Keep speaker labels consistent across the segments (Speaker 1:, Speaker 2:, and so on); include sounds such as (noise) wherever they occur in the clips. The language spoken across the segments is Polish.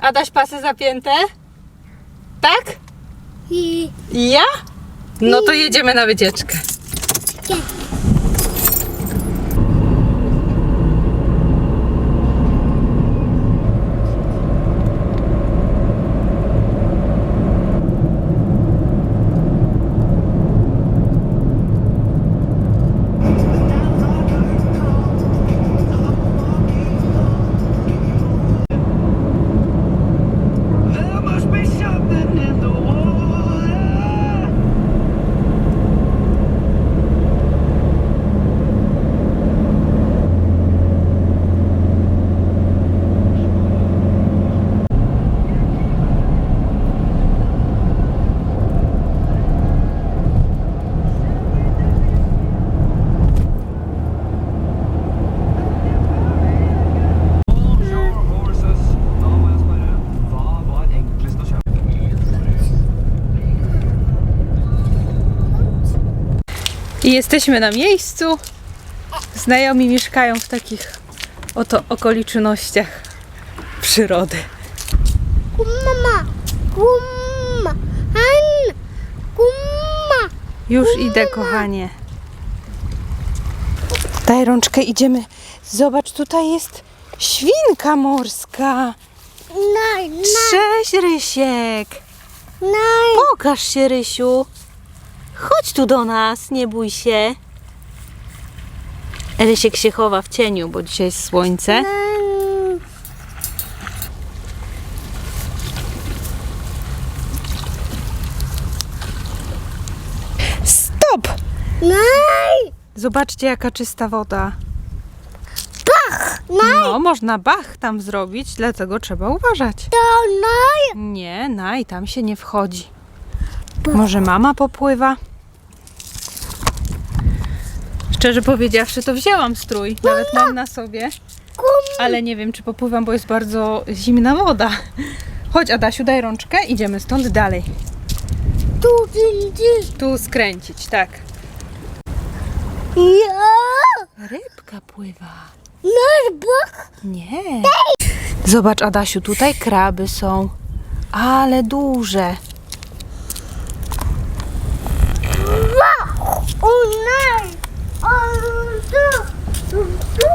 Speaker 1: Adaś, pasy zapięte? Tak?
Speaker 2: I
Speaker 1: Ja? No to jedziemy na wycieczkę.
Speaker 3: There
Speaker 1: I jesteśmy na miejscu. Znajomi mieszkają w takich oto okolicznościach przyrody.
Speaker 2: kumma, kumma, han, kumma.
Speaker 1: Już idę, kochanie. Daj rączkę, idziemy. Zobacz, tutaj jest świnka morska.
Speaker 2: Naj,
Speaker 1: Cześć, Rysiek.
Speaker 2: naj,
Speaker 1: Pokaż się, Rysiu. Chodź tu do nas, nie bój się. Rysiek się chowa w cieniu, bo dzisiaj jest słońce. Stop! Zobaczcie, jaka czysta woda.
Speaker 2: naj,
Speaker 1: No, można bach tam zrobić, dlatego trzeba uważać.
Speaker 2: to naj.
Speaker 1: Nie, naj, tam się nie wchodzi. Może mama popływa? Szczerze powiedziawszy, to wzięłam strój. Nawet mam na sobie. Ale nie wiem, czy popływam, bo jest bardzo zimna woda. Chodź, Adasiu, daj rączkę. Idziemy stąd dalej.
Speaker 2: Tu, dzień,
Speaker 1: Tu skręcić, tak.
Speaker 2: Ja,
Speaker 1: Rybka pływa.
Speaker 2: nasz bok.
Speaker 1: Nie. Zobacz, Adasiu, tutaj kraby są. Ale duże.
Speaker 2: O tu, tu, tu.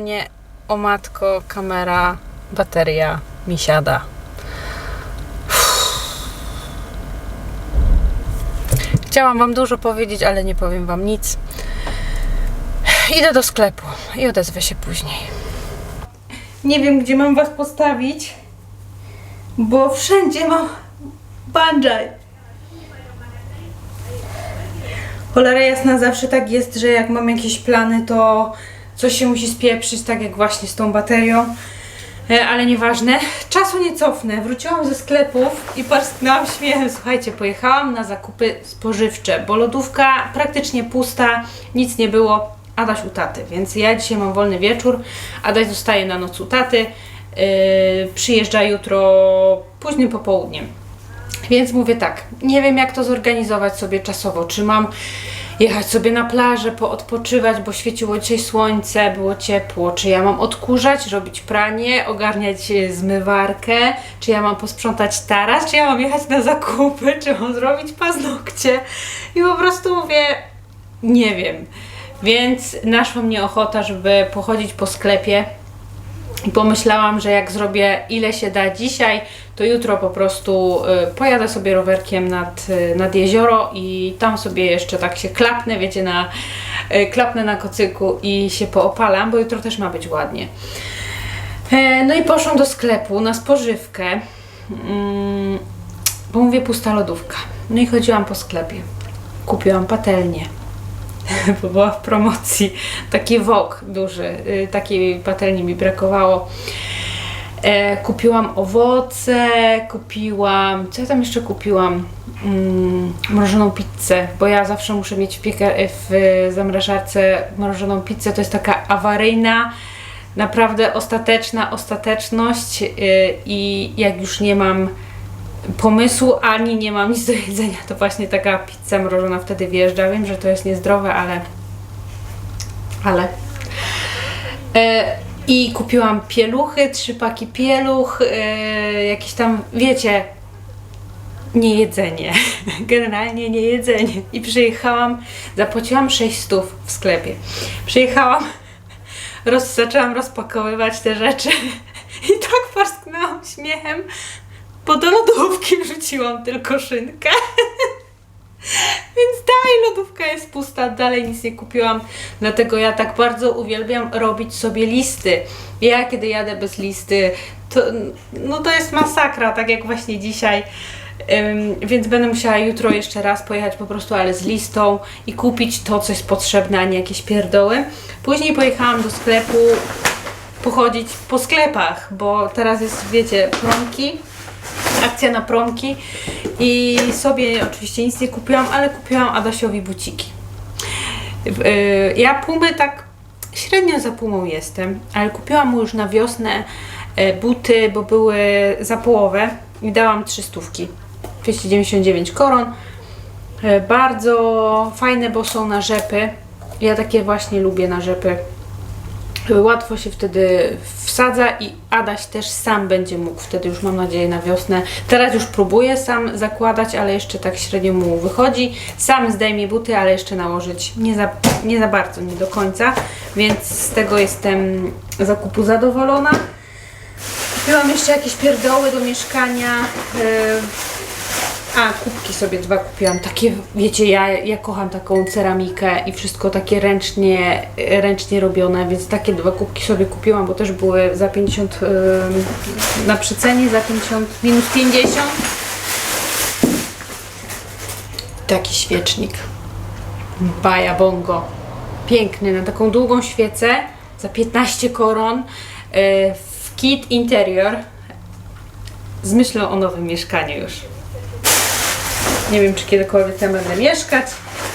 Speaker 2: Naj, o
Speaker 1: matko, kamera, bateria mi siada. Chciałam Wam dużo powiedzieć, ale nie powiem Wam nic. Idę do sklepu i odezwę się później. Nie wiem, gdzie mam Was postawić, bo wszędzie mam bungee. Cholera jasna, zawsze tak jest, że jak mam jakieś plany, to coś się musi spieprzyć, tak jak właśnie z tą baterią. E, Ale nieważne. Czasu nie cofnę. Wróciłam ze sklepów i parsknęłam śmiechem. Słuchajcie, pojechałam na zakupy spożywcze, bo lodówka praktycznie pusta, nic nie było. Adaś u taty, więc ja dzisiaj mam wolny wieczór. Adaś zostaje na noc u taty. Yy, przyjeżdża jutro późnym popołudniem. Więc mówię tak, nie wiem jak to zorganizować sobie czasowo. Czy mam jechać sobie na plażę, poodpoczywać, bo świeciło dzisiaj słońce, było ciepło. Czy ja mam odkurzać, robić pranie, ogarniać e, zmywarkę, czy ja mam posprzątać taras, czy ja mam jechać na zakupy, czy mam zrobić paznokcie. I po prostu mówię, nie wiem. Więc naszła mnie ochota, żeby pochodzić po sklepie pomyślałam, że jak zrobię ile się da dzisiaj, to jutro po prostu y, pojadę sobie rowerkiem nad, y, nad jezioro i tam sobie jeszcze tak się klapnę, wiecie, na, y, klapnę na kocyku i się poopalam, bo jutro też ma być ładnie. E, No i poszłam do sklepu na spożywkę, mm, bo mówię pusta lodówka. No i chodziłam po sklepie. Kupiłam patelnię, (laughs) bo była w promocji. Taki wok duży, y, takiej patelni mi brakowało. E, kupiłam owoce, kupiłam. Co ja tam jeszcze kupiłam? Mm, mrożoną pizzę, bo ja zawsze muszę mieć w, pieka- w zamrażarce mrożoną pizzę. To jest taka awaryjna, naprawdę ostateczna ostateczność. y, I jak już nie mam pomysłu, ani nie mam nic do jedzenia, to właśnie taka pizza mrożona wtedy wjeżdża. Wiem, że to jest niezdrowe, ale. Ale. E, I kupiłam pieluchy, trzy paki pieluch, e, jakieś tam, wiecie, nie jedzenie. (laughs) Generalnie nie jedzenie. I przyjechałam, zapłaciłam 600 w sklepie. Przyjechałam, roz, zaczęłam rozpakowywać te rzeczy (laughs) i tak parsknęłam śmiechem, bo do lodówki (laughs) wrzuciłam tylko szynkę. (laughs) Więc dalej lodówka jest pusta, dalej nic nie kupiłam. Dlatego ja tak bardzo uwielbiam robić sobie listy. Ja kiedy jadę bez listy, to, no to jest masakra, tak jak właśnie dzisiaj. Więc będę musiała jutro jeszcze raz pojechać po prostu, ale z listą i kupić to, co jest potrzebne, a nie jakieś pierdoły. Później pojechałam do sklepu pochodzić po sklepach, bo teraz jest, wiecie, promki, akcja na promki i sobie oczywiście nic nie kupiłam, ale kupiłam Adasiowi buciki. Y, Ja Pumy tak średnio za Pumą jestem, ale kupiłam mu już na wiosnę e, buty, bo były za połowę i dałam 300. 299 koron. E, Bardzo fajne, bo są na rzepy. Ja takie właśnie lubię na rzepy. Łatwo się wtedy wsadza i Adaś też sam będzie mógł wtedy już mam nadzieję na wiosnę. Teraz już próbuję sam zakładać, ale jeszcze tak średnio mu wychodzi. Sam zdejmie buty, ale jeszcze nałożyć nie za, nie za bardzo, nie do końca, więc z tego jestem zakupu zadowolona. Kupiłam jeszcze jakieś pierdoły do mieszkania. Yy, a, kubki sobie dwa kupiłam. Takie, wiecie, ja, ja kocham taką ceramikę i wszystko takie ręcznie, ręcznie robione, więc takie dwa kubki sobie kupiłam, bo też były za 50 ym, na przecenie, za 50, minus 50. Taki świecznik. Baja Bongo. Piękny, na taką długą świecę za 15 koron yy, w kit interior z myślą o nowym mieszkaniu już. Nie wiem, czy kiedykolwiek tam będę mieszkać,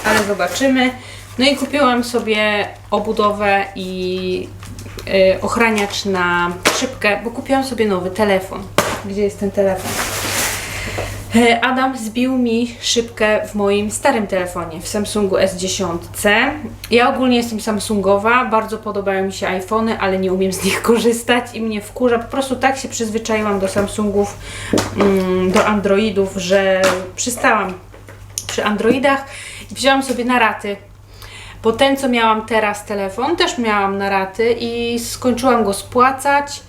Speaker 1: ale zobaczymy. No i kupiłam sobie obudowę i y, ochraniacz na szybkę, bo kupiłam sobie nowy telefon. Gdzie jest ten telefon? E, Adam zbił mi szybkę w moim starym telefonie, w Samsungu S10. Ja ogólnie jestem Samsungowa, bardzo podobają mi się iPhony, ale nie umiem z nich (laughs) korzystać i mnie wkurza. Po prostu tak się przyzwyczaiłam do Samsungów, mm, do Androidów, że przystałam przy Androidach i wzięłam sobie na raty. Bo ten, co miałam teraz telefon, też miałam na raty i skończyłam go spłacać.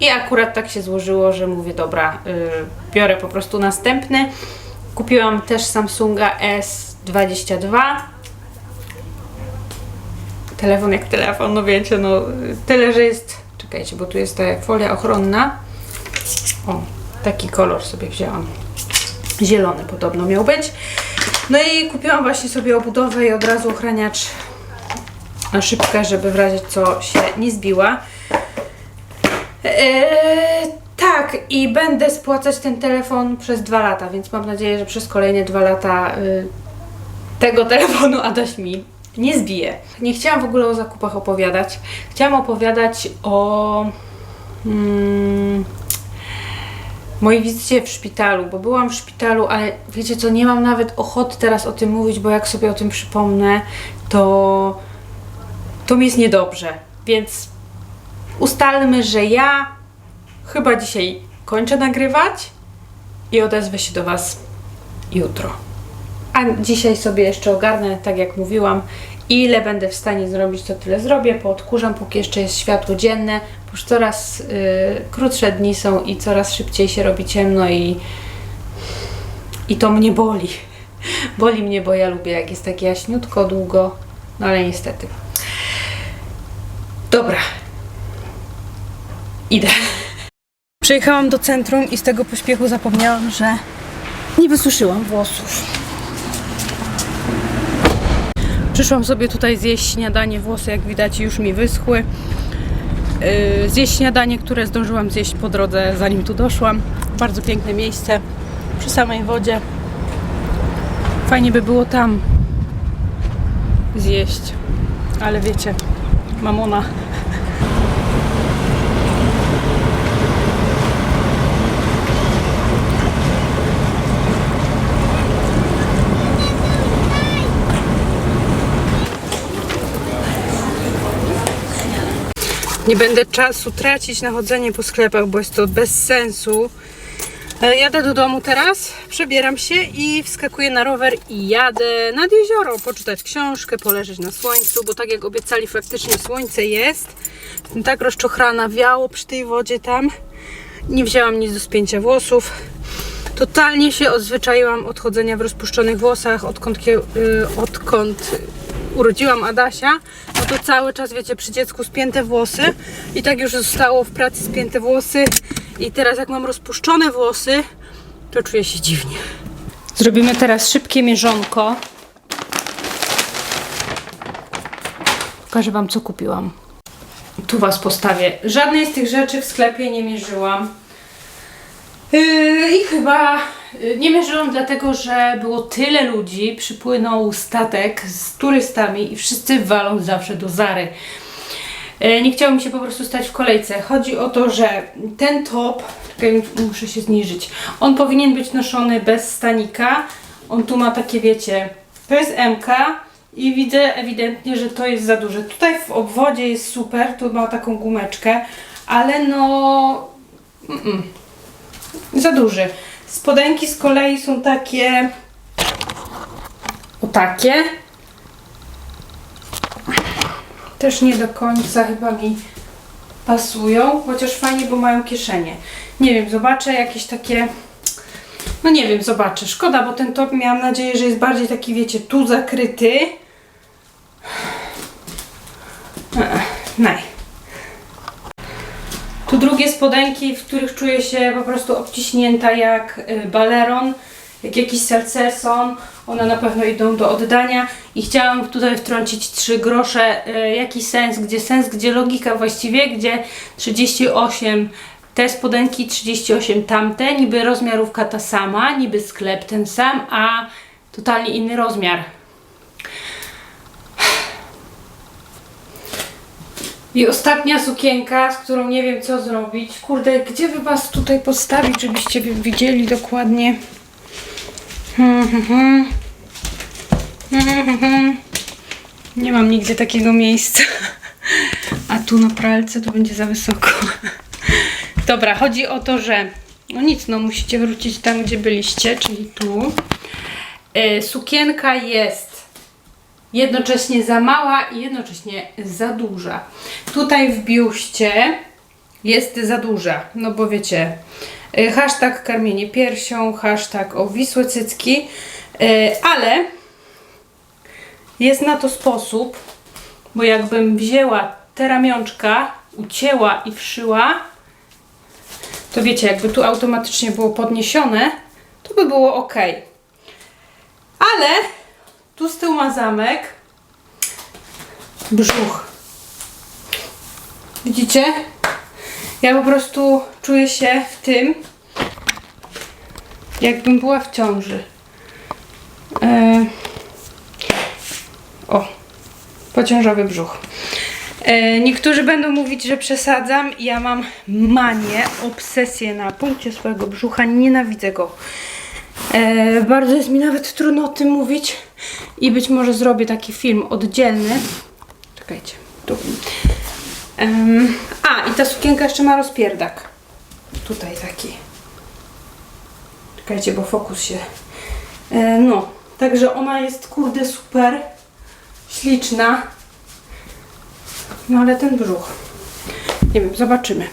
Speaker 1: I akurat tak się złożyło, że mówię, dobra, y, biorę po prostu następny. Kupiłam też Samsunga S22. Telefon jak telefon, no wiecie, no tyle, że jest. Czekajcie, bo tu jest ta folia ochronna. O, taki kolor sobie wzięłam. Zielony podobno miał być. No i kupiłam właśnie sobie obudowę i od razu ochraniacz na szybkę, żeby w razie co się nie zbiła. Eee, tak, i będę spłacać ten telefon przez dwa lata, więc mam nadzieję, że przez kolejne dwa lata y, tego telefonu Adaś mi nie zbije. Nie chciałam w ogóle o zakupach opowiadać. Chciałam opowiadać o mm, mojej wizycie w szpitalu, bo byłam w szpitalu, ale wiecie co, nie mam nawet ochoty teraz o tym mówić, bo jak sobie o tym przypomnę, to to mi jest niedobrze. Więc ustalmy, że ja chyba dzisiaj kończę nagrywać i odezwę się do Was jutro. A dzisiaj sobie jeszcze ogarnę, tak jak mówiłam, Ile będę w stanie zrobić, to tyle zrobię. Poodkurzam, póki jeszcze jest światło dzienne, bo już coraz y, krótsze dni są i coraz szybciej się robi ciemno i, i to mnie boli. (laughs) Boli mnie, bo ja lubię, jak jest tak jaśniutko, długo, no ale niestety. Dobra. Idę. Przyjechałam do centrum i z tego pośpiechu zapomniałam, że nie wysuszyłam włosów. Przyszłam sobie tutaj zjeść śniadanie. Włosy, jak widać, już mi wyschły. Yy, zjeść śniadanie, które zdążyłam zjeść po drodze, zanim tu doszłam. Bardzo piękne miejsce przy samej wodzie. Fajnie by było tam zjeść, ale wiecie, mamona. Nie będę czasu tracić na chodzenie po sklepach, bo jest to bez sensu. E, Jadę do domu teraz, przebieram się i wskakuję na rower i jadę nad jezioro, poczytać książkę, poleżeć na słońcu, bo tak jak obiecali, faktycznie słońce jest. Jestem tak rozczochrana, wiało przy tej wodzie tam. Nie wzięłam nic do spięcia włosów. Totalnie się odzwyczaiłam od chodzenia w rozpuszczonych włosach, odkąd, y, odkąd urodziłam Adasia, no to cały czas, wiecie, przy dziecku spięte włosy i tak już zostało w pracy spięte włosy i teraz jak mam rozpuszczone włosy, to czuję się dziwnie. Zrobimy teraz szybkie mierzonko. Pokażę Wam, co kupiłam. Tu Was postawię. Żadnej z tych rzeczy w sklepie nie mierzyłam. Yy, I chyba nie mierzyłam dlatego, że było tyle ludzi, przypłynął statek z turystami i wszyscy walą zawsze do Zary. Yy, Nie chciało mi się po prostu stać w kolejce. Chodzi o to, że ten top, czekaj, muszę się zniżyć, on powinien być noszony bez stanika. On tu ma takie, wiecie, to jest MK i widzę ewidentnie, że to jest za duże. Tutaj w obwodzie jest super, tu ma taką gumeczkę, ale no... Mm-mm za duży. Spodenki z kolei są takie o takie. Też nie do końca chyba mi pasują, chociaż fajnie, bo mają kieszenie. Nie wiem, zobaczę jakieś takie no nie wiem, zobaczę. Szkoda, bo ten top miałam nadzieję, że jest bardziej taki, wiecie, tu zakryty. Eee, Naj. Drugie spodenki, w których czuję się po prostu obciśnięta jak y, baleron, jak jakiś salceson. One na pewno idą do oddania i chciałam tutaj wtrącić 3 grosze. y, Jaki sens, gdzie sens, gdzie logika właściwie, gdzie 38 te spodenki, 38 tamte, niby rozmiarówka ta sama, niby sklep ten sam, a totalnie inny rozmiar. I ostatnia sukienka, z którą nie wiem co zrobić. Kurde, gdzie by was tutaj postawić, żebyście wi- widzieli dokładnie? Hmm, hmm, hmm. Nie mam nigdzie takiego miejsca. A tu na pralce to będzie za wysoko. Dobra, chodzi o to, że no nic, no musicie wrócić tam, gdzie byliście, czyli tu. E, sukienka jest jednocześnie za mała i jednocześnie za duża. Tutaj w biuście jest za duża, no bo wiecie, y, hashtag karmienie piersią, hashtag owisłe cycki, y, ale jest na to sposób, bo jakbym wzięła te ramionczka, ucięła i wszyła, to wiecie, jakby tu automatycznie było podniesione, to by było ok. Ale tu z tyłu ma zamek. Brzuch. Widzicie? Ja po prostu czuję się w tym, jakbym była w ciąży. E... O, pociążowy brzuch. E, niektórzy będą mówić, że przesadzam. Ja mam manię, obsesję na punkcie swojego brzucha. Nienawidzę go. E, bardzo jest mi nawet trudno o tym mówić i być może zrobię taki film oddzielny. Czekajcie, tu. Em, a, i ta sukienka jeszcze ma rozpierdak. Tutaj taki. Czekajcie, bo fokus się. E, no, także ona jest kurde super. śliczna. No ale ten brzuch. Nie wiem, zobaczymy.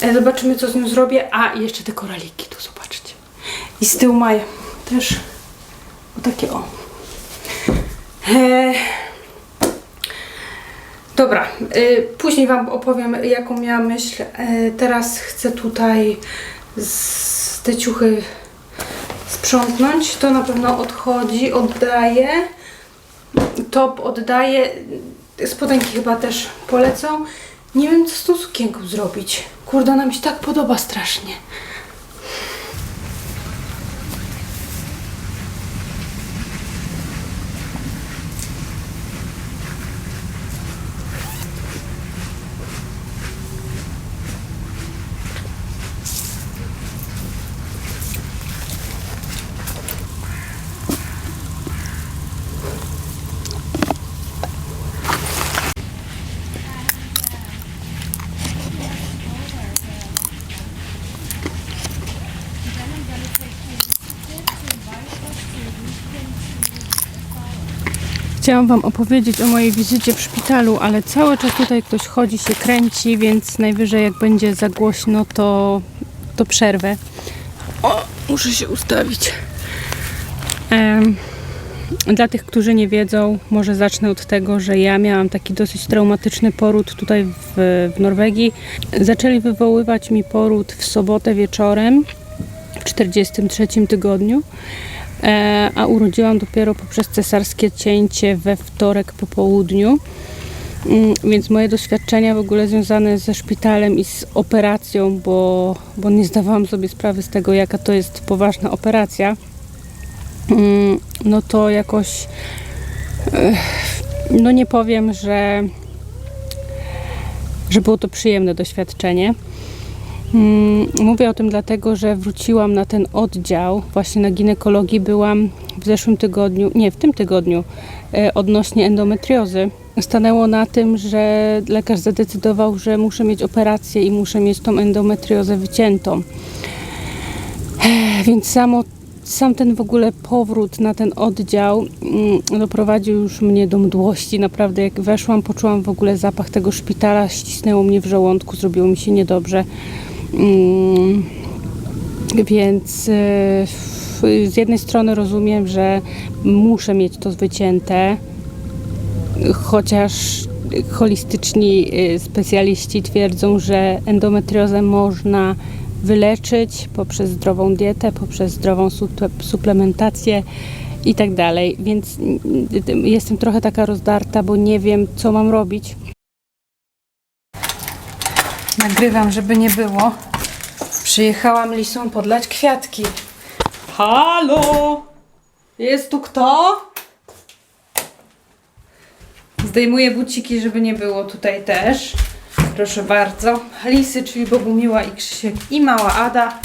Speaker 1: E, Zobaczymy, co z nią zrobię. A, i jeszcze te koraliki tu, zobaczcie. I z tyłu mają też o takie o. E, Dobra, y, później Wam opowiem, jaką miałam myśl. E, teraz chcę tutaj z te ciuchy sprzątnąć. To na pewno odchodzi, oddaję. Top oddaję. Spodenki chyba też polecą. Nie wiem, co z tą sukienką zrobić. Kurde, ona mi się tak podoba strasznie. Chciałam Wam opowiedzieć o mojej wizycie w szpitalu, ale cały czas tutaj ktoś chodzi, się kręci, więc najwyżej jak będzie za głośno, to, to przerwę. O, muszę się ustawić. Dla tych, którzy nie wiedzą, może zacznę od tego, że ja miałam taki dosyć traumatyczny poród tutaj w, w Norwegii. Zaczęli wywoływać mi poród w sobotę wieczorem, w 43 tygodniu. E, a urodziłam dopiero poprzez cesarskie cięcie we wtorek po południu. Mm, Więc moje doświadczenia w ogóle związane ze szpitalem i z operacją, bo, bo nie zdawałam sobie sprawy z tego, jaka to jest poważna operacja, mm, no to jakoś eh, no nie powiem, że, że było to przyjemne doświadczenie. Mm, Mówię o tym dlatego, że wróciłam na ten oddział, właśnie na ginekologii byłam w zeszłym tygodniu, nie, w tym tygodniu, e, odnośnie endometriozy. Stanęło na tym, że lekarz zadecydował, że muszę mieć operację i muszę mieć tą endometriozę wyciętą. E, Więc samo, sam ten w ogóle powrót na ten oddział mm, doprowadził już mnie do mdłości. Naprawdę, jak weszłam, poczułam w ogóle zapach tego szpitala, ścisnęło mnie w żołądku, zrobiło mi się niedobrze. Mm, Więc w- z jednej strony rozumiem, że muszę mieć to wycięte, chociaż holistyczni e, specjaliści twierdzą, że endometriozę można wyleczyć poprzez zdrową dietę, poprzez zdrową suple- suplementację i tak dalej. Więc mm, jestem trochę taka rozdarta, bo nie wiem, co mam robić. Nagrywam, żeby nie było. Przyjechałam Lisą podlać kwiatki. Halo! Jest tu kto? Zdejmuję buciki, żeby nie było tutaj też. Proszę bardzo. Lisy, czyli Bogumiła i Krzysiek i mała Ada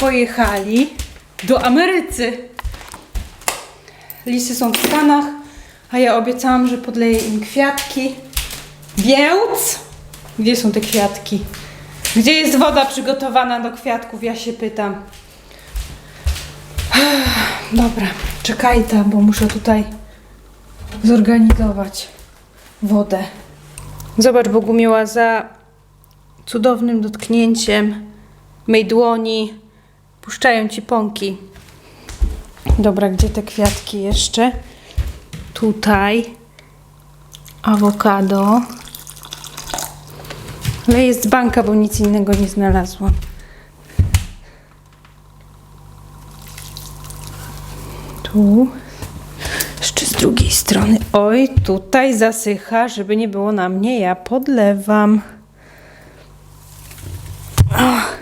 Speaker 1: pojechali do Amerycy. Lisy są w Stanach, a ja obiecałam, że podleję im kwiatki. Więc gdzie są te kwiatki? Gdzie jest woda przygotowana do kwiatków? Ja się pytam. Dobra, czekaj tam, bo muszę tutaj zorganizować wodę. Zobacz, Bogumiła, za cudownym dotknięciem mej dłoni puszczają ci pąki. Dobra, gdzie te kwiatki jeszcze? Tutaj awokado. Ale jest z banka, bo nic innego nie znalazłam. Tu. Jeszcze z drugiej strony. Oj, tutaj zasycha, żeby nie było na mnie. Ja podlewam. O.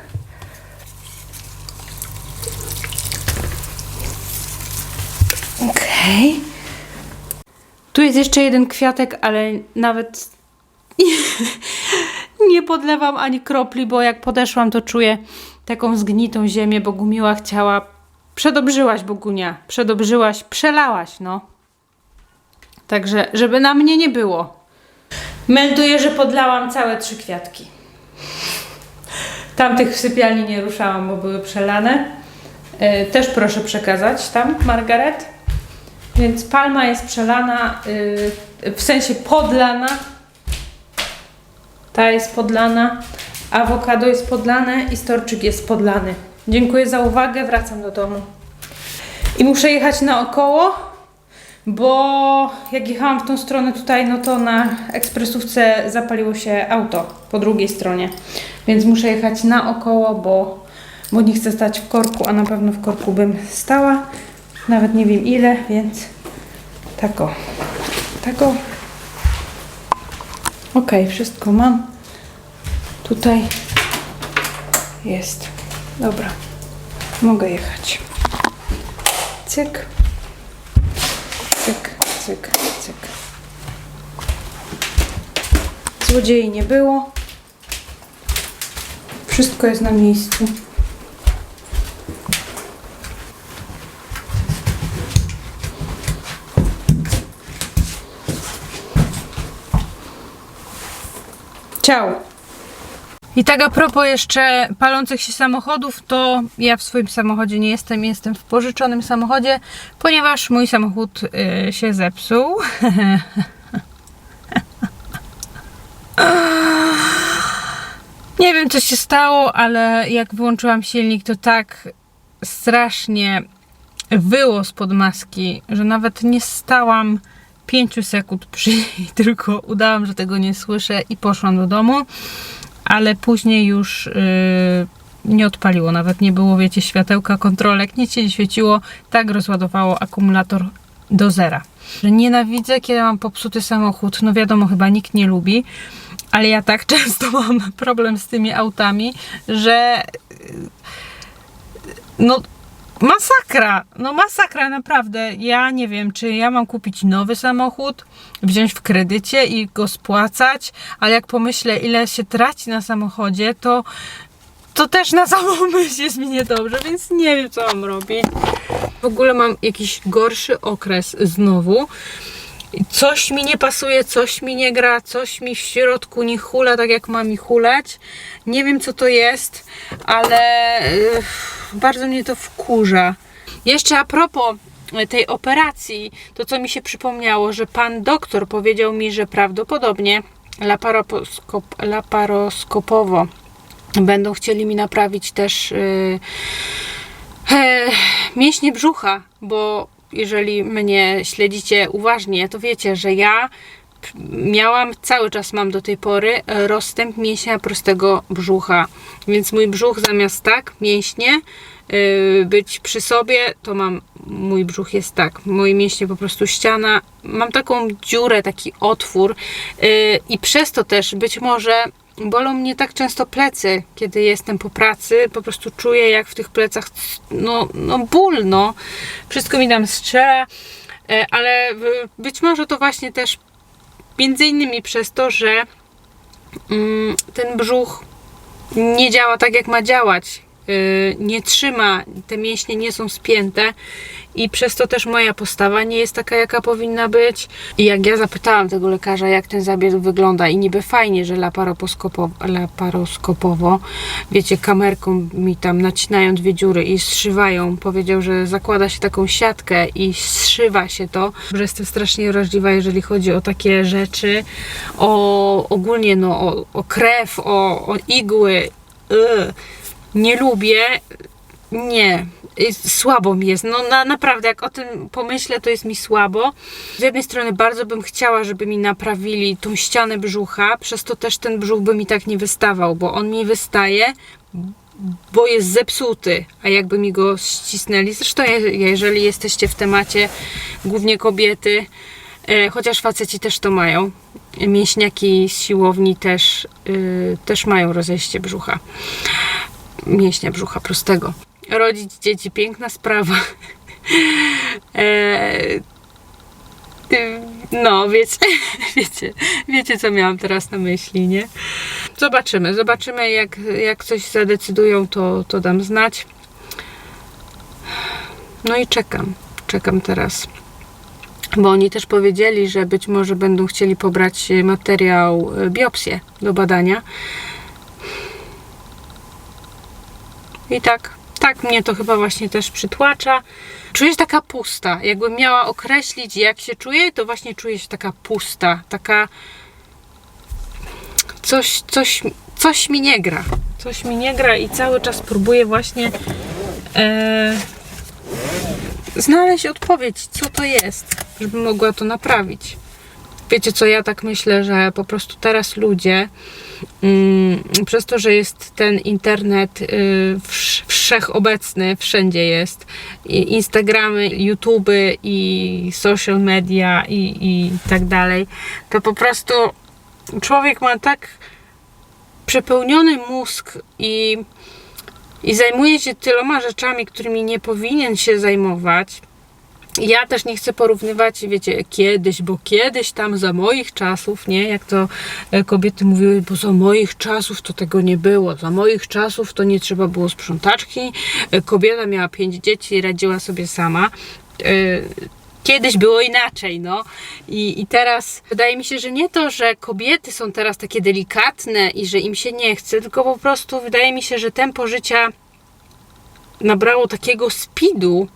Speaker 1: Okej. Tu jest jeszcze jeden kwiatek, ale nawet (laughs) nie podlewam ani kropli, bo jak podeszłam, to czuję taką zgnitą ziemię. Bogumiła chciała. Przedobrzyłaś, Bogunia. Przedobrzyłaś, przelałaś, no. Także, żeby na mnie nie było. Melduję, że podlałam całe trzy kwiatki. Tamtych w sypialni nie ruszałam, bo były przelane. E, też proszę przekazać tam, Margaret. Więc palma jest przelana, yy, w sensie podlana. Ta jest podlana, awokado jest podlane i storczyk jest podlany. Dziękuję za uwagę, wracam do domu. I muszę jechać naokoło, bo jak jechałam w tą stronę tutaj, no to na ekspresówce zapaliło się auto po drugiej stronie. Więc muszę jechać naokoło, bo, bo nie chcę stać w korku, a na pewno w korku bym stała. Nawet nie wiem ile, więc tak o. Ok, wszystko mam. Tutaj jest. Dobra. Mogę jechać. Cyk. Cyk, cyk, cyk. Złodziei nie było. Wszystko jest na miejscu. Ciao. I tak a propos jeszcze palących się samochodów, to ja w swoim samochodzie nie jestem, jestem w pożyczonym samochodzie, ponieważ mój samochód y, się zepsuł. (laughs) Nie wiem, co się stało, ale jak wyłączyłam silnik, to tak strasznie wyło spod maski, że nawet nie stałam 5 sekund (laughs) przy niej, tylko udałam, że tego nie słyszę i poszłam do domu, ale później już yy, nie odpaliło, nawet nie było, wiecie, światełka, kontrolek, nic się nie świeciło, tak rozładowało akumulator do zera. Że nienawidzę, kiedy mam popsuty samochód, no wiadomo, chyba nikt nie lubi, ale ja tak (laughs) często mam problem z tymi autami, że yy, no masakra, no masakra naprawdę. Ja nie wiem, czy ja mam kupić nowy samochód, wziąć w kredycie i go spłacać, ale jak pomyślę, ile się traci na samochodzie, to to też na (laughs) samą myśl jest mi niedobrze, więc nie wiem, co mam robić. W ogóle mam jakiś gorszy okres znowu. Coś mi nie pasuje, coś mi nie gra, coś mi w środku nie hula tak jak ma mi hulać. Nie wiem co to jest, ale yy, bardzo mnie to wkurza. Jeszcze a propos tej operacji, to co mi się przypomniało, że pan doktor powiedział mi, że prawdopodobnie laparoskop, laparoskopowo będą chcieli mi naprawić też yy, e, mięśnie brzucha, bo jeżeli mnie śledzicie uważnie, to wiecie, że ja miałam, cały czas mam do tej pory rozstęp mięśnia prostego brzucha. Więc mój brzuch zamiast tak, mięśnie, yy, być przy sobie, to mam, mój brzuch jest tak, moje mięśnie po prostu ściana, mam taką dziurę, taki otwór yy, i przez to też być może bolą mnie tak często plecy, kiedy jestem po pracy, po prostu czuję jak w tych plecach, no, no ból, no, wszystko mi tam strzela, yy, ale być może to właśnie też Między innymi przez to, że mm, ten brzuch nie działa tak, jak ma działać. Yy, nie trzyma, te mięśnie nie są spięte i przez to też moja postawa nie jest taka, jaka powinna być. I jak ja zapytałam tego lekarza, jak ten zabieg wygląda i niby fajnie, że laparoskopowo, wiecie, kamerką mi tam nacinają dwie dziury i zszywają, powiedział, że zakłada się taką siatkę i zszywa się to, że jestem strasznie wrażliwa, jeżeli chodzi o takie rzeczy, o ogólnie no, o, o krew, o, o igły. Nie lubię, nie, jest- słabo mi jest. No na, naprawdę, jak o tym pomyślę, to jest mi słabo. Z jednej strony bardzo bym chciała, żeby mi naprawili tą ścianę brzucha, przez to też ten brzuch by mi tak nie wystawał, bo on mi wystaje, bo jest zepsuty, a jakby mi go ścisnęli. Zresztą je- jeżeli jesteście w temacie, głównie kobiety, e, chociaż faceci też to mają, mięśniaki z siłowni też, y, też mają rozejście brzucha mięśnia brzucha prostego. Rodzić dzieci, piękna sprawa. (laughs) Y, no, wiecie, (laughs) wiecie, wiecie, co miałam teraz na myśli, nie? Zobaczymy, zobaczymy, jak, jak coś zadecydują, to, to dam znać. No i czekam, czekam teraz. Bo oni też powiedzieli, że być może będą chcieli pobrać materiał, y, biopsję do badania. I tak, tak mnie to chyba właśnie też przytłacza. Czuję się taka pusta. Jakbym miała określić, jak się czuję, to właśnie czuję się taka pusta, taka coś, coś, coś mi nie gra. Coś mi nie gra i cały czas próbuję właśnie e, znaleźć odpowiedź, co to jest, żebym mogła to naprawić. Wiecie co, ja tak myślę, że po prostu teraz ludzie, mm, przez to, że jest ten internet y, wsz- wszechobecny, wszędzie jest, i Instagramy, YouTuby i social media i, i tak dalej, to po prostu człowiek ma tak przepełniony mózg i, i zajmuje się tyloma rzeczami, którymi nie powinien się zajmować. Ja też nie chcę porównywać, wiecie, kiedyś, bo kiedyś tam za moich czasów, nie, jak to e, kobiety mówiły, bo za moich czasów to tego nie było, za moich czasów to nie trzeba było sprzątaczki, e, kobieta miała pięć dzieci i radziła sobie sama. E, Kiedyś było inaczej, no. I, I teraz wydaje mi się, że nie to, że kobiety są teraz takie delikatne i że im się nie chce, tylko po prostu wydaje mi się, że tempo życia nabrało takiego speedu,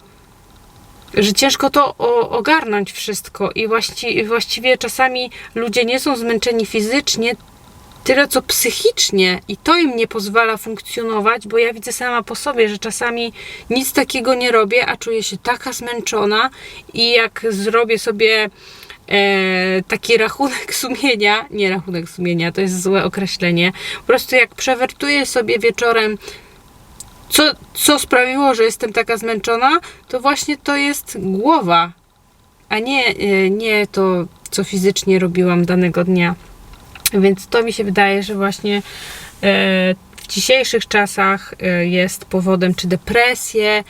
Speaker 1: że ciężko to ogarnąć wszystko i właści, właściwie czasami ludzie nie są zmęczeni fizycznie, tyle co psychicznie i to im nie pozwala funkcjonować, bo ja widzę sama po sobie, że czasami nic takiego nie robię, a czuję się taka zmęczona i jak zrobię sobie e, taki rachunek sumienia, nie rachunek sumienia, to jest złe określenie, po prostu jak przewertuję sobie wieczorem co, co sprawiło, że jestem taka zmęczona, to właśnie to jest głowa, a nie, e, nie to, co fizycznie robiłam danego dnia. Więc to mi się wydaje, że właśnie e, w dzisiejszych czasach e, jest powodem czy depresję.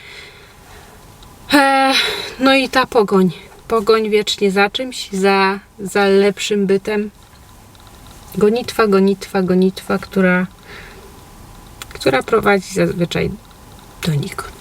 Speaker 1: No i ta pogoń. Pogoń wiecznie za czymś, za, za lepszym bytem. Gonitwa, gonitwa, gonitwa, która która prowadzi zazwyczaj donikąd.